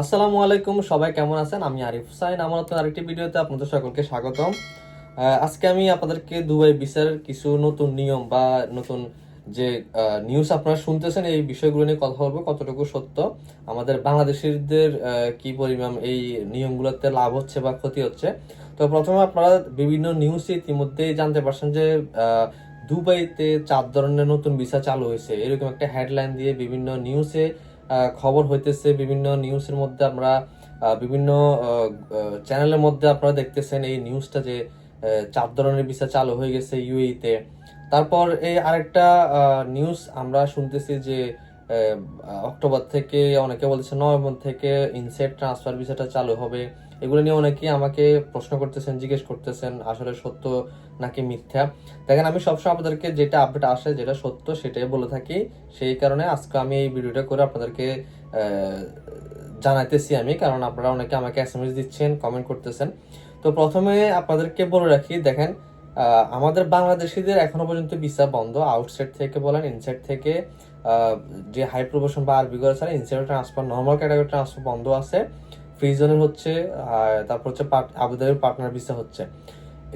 আসসালামু আলাইকুম, সবাই কেমন আছেন? আমি আরিফ হুসাইন। আমার নতুন আরেকটি ভিডিওতে আপনাদের সকলকে স্বাগতম। আজকে আমি আপনাদেরকে দুবাই ভিসার কিছু নতুন নিয়ম বা নতুন যে নিউজ আপনারা শুনতেছেন, এই বিষয়গুলো নিয়ে কথা বলব, কতটুকু সত্য, আমাদের বাংলাদেশিদের কি পরিমাণ এই নিয়মগুলোতে লাভ হচ্ছে বা ক্ষতি হচ্ছে। তো প্রথমে আপনারা বিভিন্ন নিউজে ইতিমধ্যেই জানতে পারছেন যে দুবাইতে চার ধরনের নতুন ভিসা চালু হয়েছে। এরকম একটা হেডলাইন দিয়ে বিভিন্ন নিউজে খবর হইতেছে, বিভিন্ন নিউজের মধ্যে আমরা বিভিন্ন চ্যানেলের মধ্যে আপনারা দেখতেছেন এই নিউজটা যে চার ধরনের ভিসা চালু হয়ে গেছে ইউএইতে। তারপর এই আরেকটা নিউজ আমরা শুনতেছি যে অক্টোবর থেকে অনেকে বলতেছে নভেম্বর থেকে ইনসেট ট্রান্সফার ভিসাটা চালু হবে। এগুলো নিয়ে অনেকেই আমাকে প্রশ্ন করতেছেন, জিজ্ঞেস করতেছেন, আসলে সত্য নাকি মিথ্যা? দেখেন, আমি সবসময় আপনাদেরকে যেটা আপডেট আসে যেটা সত্য সেটাই বলে থাকি। সেই কারণে আজকে আমি এই ভিডিওটা করে আপনাদেরকে জানাইতেছি আমি, কারণ আপনারা অনেকে আমাকে এস দিচ্ছেন কমেন্ট করতেছেন। তো প্রথমে আপনাদেরকে বলে রাখি, দেখেন আমাদের বাংলাদেশিদের এখনও পর্যন্ত ভিসা বন্ধ। আউটসাইড থেকে বলেন ইনসাইড থেকে। যে হাই প্রমোশন বা আরবি করে ছাড়া inside transfer normal category transfer বন্ধ আছে। ফ্রি জোনের হচ্ছে তারপর হচ্ছে আবুধাবির পার্টনার ভিসা হচ্ছে।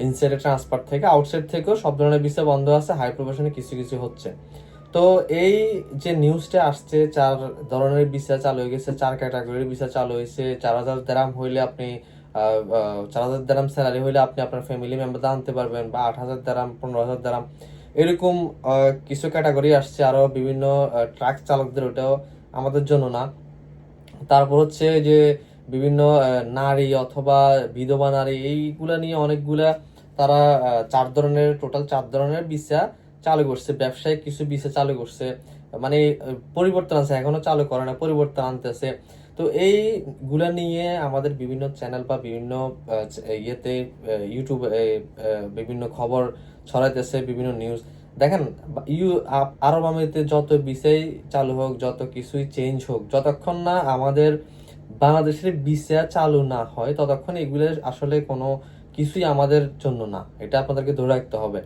ইনসাইডে ট্রান্সফার থেকে আউটসাইড থেকেও সব ধরনের ভিসা বন্ধ আছে হাই প্রমোশনে কিছু কিছু হচ্ছে। তো এই যে নিউজটা আসছে, চার ধরনের ভিসা চালু হয়ে গেছে, চার ক্যাটাগরির ভিসা চালু হয়েছে, চার হাজার দেরাম হইলে আপনি চার হাজার দেরাম স্যালারি হইলে আপনি আপনার ফ্যামিলি মেম্বার আনতে পারবেন, বা আট হাজার দেরাম পনেরো হাজার দেরাম এরকম কিছু ক্যাটাগরি আসছে আরও বিভিন্ন ট্রাক চালকদের ওটাও আমাদের জন্য না। তারপর হচ্ছে যে বিভিন্ন নারী অথবা বিধবা নারী, এইগুলা নিয়ে অনেকগুলা তারা চার ধরনের টোটাল চার ধরনের ভিসা চালু করছে। ব্যবসায়িক কিছু ভিসা চালু করছে। মানে পরিবর্তন আছে এখনও চালু করে না, পরিবর্তন আনতেছে। তো এইগুলা নিয়ে আমাদের বিভিন্ন চ্যানেল বা বিভিন্ন ইয়েতে ইউটিউবে বিভিন্ন খবর ছড়াইতেছে বিভিন্ন নিউজ দেখেন, ইউ আরব আমিরাতে যত বিষয় চালু হোক, যত কিছুই চেঞ্জ হোক, যতক্ষণ না আমাদের বাংলাদেশের ভিসা চালু না হয়, ততক্ষণ এগুলো আসলে কোনো কিছুই আমাদের জন্য না। এটা আপনাদেরকে ধরে রাখতে হবে।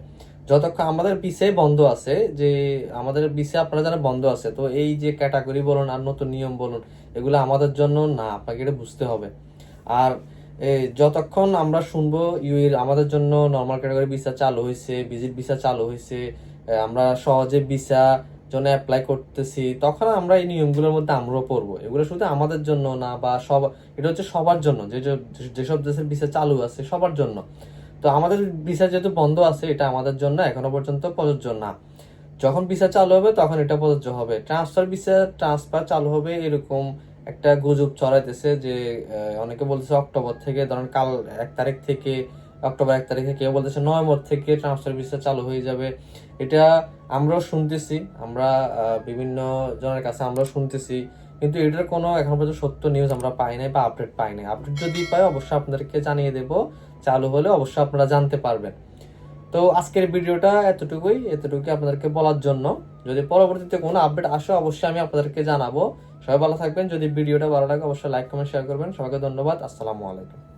যতক্ষণ আমাদের ভিসাই বন্ধ আছে, যে আমাদের ভিসা আপনারা যারা বন্ধ আছে, তো এই যে ক্যাটাগরি বলুন আর নতুন নিয়ম বলুন, এগুলো আমাদের জন্য না, আপনাকে এটা বুঝতে হবে। আর যতক্ষণ আমরা শুনব ইউএর আমাদের জন্য নর্মাল ক্যাটাগরি ভিসা চালু হয়েছে ভিজিট ভিসা চালু হয়েছে আমরা সহজে ভিসা জন্য অ্যাপ্লাই করতেছি, তখন আমরা এই নিয়মগুলোর মধ্যে আমরাও পড়ব। এগুলো শুধু আমাদের জন্য না, বা সব, এটা হচ্ছে সবার জন্য, যে যেসব দেশের ভিসা চালু আছে সবার জন্য। তো আমাদের ভিসা যেহেতু বন্ধ আছে, এটা আমাদের জন্য এখনও পর্যন্ত প্রযোজ্য না। যখন ভিসা চালু হবে, তখন এটা প্রযোজ্য হবে। ট্রান্সফার ভিসা ট্রান্সফার চালু হবে এরকম একটা গুজব ছড়াইতেছে যে অনেকে বলতেছে অক্টোবর থেকে, ধরেন কাল এক তারিখ থেকে, অক্টোবর এক তারিখে কেউ বলতেছে নভেম্বর থেকে ট্রান্সফার ভিসা চালু হয়ে যাবে। এটা আমরাও শুনতেছি, আমরা বিভিন্ন জনের কাছে আমরাও শুনতেছি, কিন্তু এটার কোনো এখন পর্যন্ত সত্য নিউজ আমরা পাই নাই বা আপডেট পাই নাই। আপডেট যদি পাই, অবশ্যই আপনাদেরকে জানিয়ে দেব, চালু হলে অবশ্যই আপনারা জানতে পারবেন। তো আজকের ভিডিওটা এতটুকুই এতটুকুই আপনাদেরকে বলার জন্য। যদি পরবর্তীতে কোনো আপডেট আসে, অবশ্যই আমি আপনাদেরকে জানাব। সবাই ভালো থাকবেন। যদি ভিডিওটা ভালো লাগে, অবশ্যই লাইক কমেন্ট শেয়ার করবেন। সবাইকে ধন্যবাদ। আসসালামু আলাইকুম।